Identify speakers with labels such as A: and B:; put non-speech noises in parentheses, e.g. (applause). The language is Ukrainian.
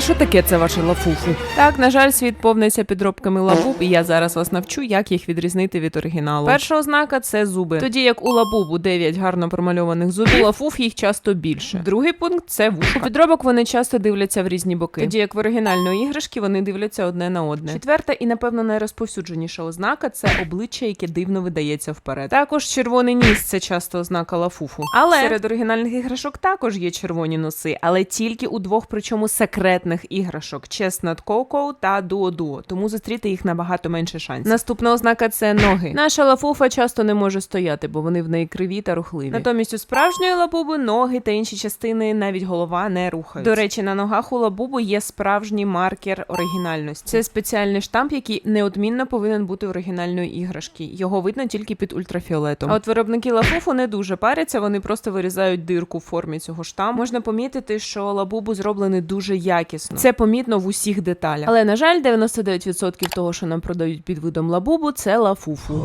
A: знаєте, що таке це ваше лафуфу? Так, на жаль, світ повниться підробками лабуб, і я зараз вас навчу, як їх відрізнити від оригіналу. Перша ознака це зуби. Тоді як у лабубу 9 гарно промальованих зубів, у лафуф їх часто більше. Другий пункт це вушка. У підробок вони часто дивляться в різні боки. Тоді як в оригінальної іграшки вони дивляться одне на одне. Четверта і напевно найрозповсюдженіша ознака це обличчя, яке дивно видається вперед. Також червоний ніс це часто ознака лафуфу. Але серед оригінальних іграшок також є червоні носи, але тільки у двох, причому секретних іграшок: Chestnut Coco та Duo Duo. Тому зустріти їх набагато менше шансів. Наступна ознака це ноги. (clears throat) Наша лафуфа часто не може стояти, бо вони в неї криві та рухливі. Натомість у справжньої лабуби ноги та інші частини, навіть голова, не рухають. До речі, на ногах у лабубу є справжній маркер оригінальності. Це спеціальний штамп, який неодмінно повинен бути оригінальної іграшки. Його видно тільки під ультрафіолетом. А от виробники лафуфу не дуже паряться, вони просто вирізають дирку в формі цього штампу. Можна помітити, що лабубу зроблений дуже якісно. Це помітно в усіх деталях. Але на жаль, 99% того, що нам продають під видом лабубу, це лафуфу.